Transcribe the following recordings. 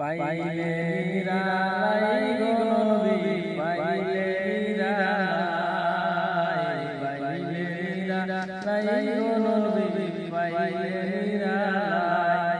পাইলে নিরালাই গো নবী পাইলে নিরালাই পাইলে নিরালাই গো নবী পাইলে নিরালাই।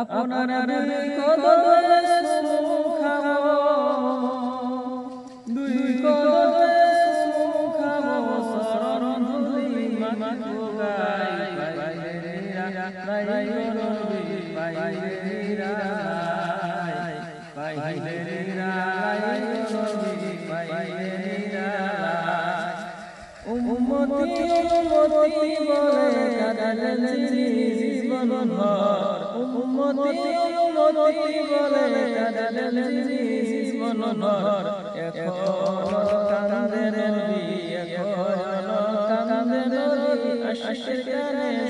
আপনার দুই কদমে সুখাবো দুই কদমে সুখাবো শরণ ধুলি মাগো গাই পাইলে নিরালাই গো নবী উম্মতি উম্মতি বলে কাঁদালেন জীবন ভর উম্মতি উম্মতি বলে কাঁদালেন জীবন ভর এখনও কান্দে নবী এখনও কান্দে নবী আশির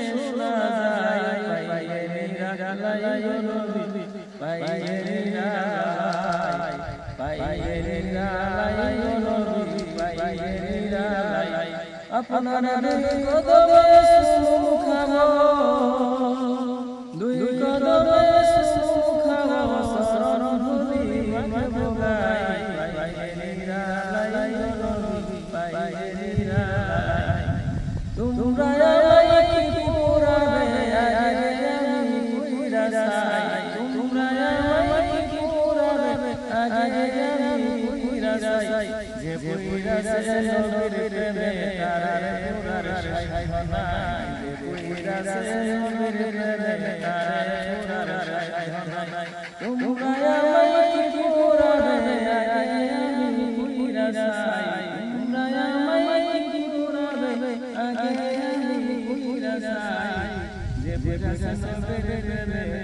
শোনা যায় পাইয়ে নিরালাই নবী পাইয়ে নিরালাই আপনার দুই কদমে সুখাবো দুই কদমে পাইয়ে নিরালাই তোমরা পুরা চাই যে পুরা চাই নবীর প্রেমে তারে পুরার সাই বানাই যে পুরা চাই নবীর প্রেমে তারে পুরার সাই বানাই তোমরা আমায় কি পুরাবে আগে আমি পুরা চাই তোমরা আমায় কি পুরাবে আগে আমি পুরা চাই যে পুরা চাই নবীর প্রেমে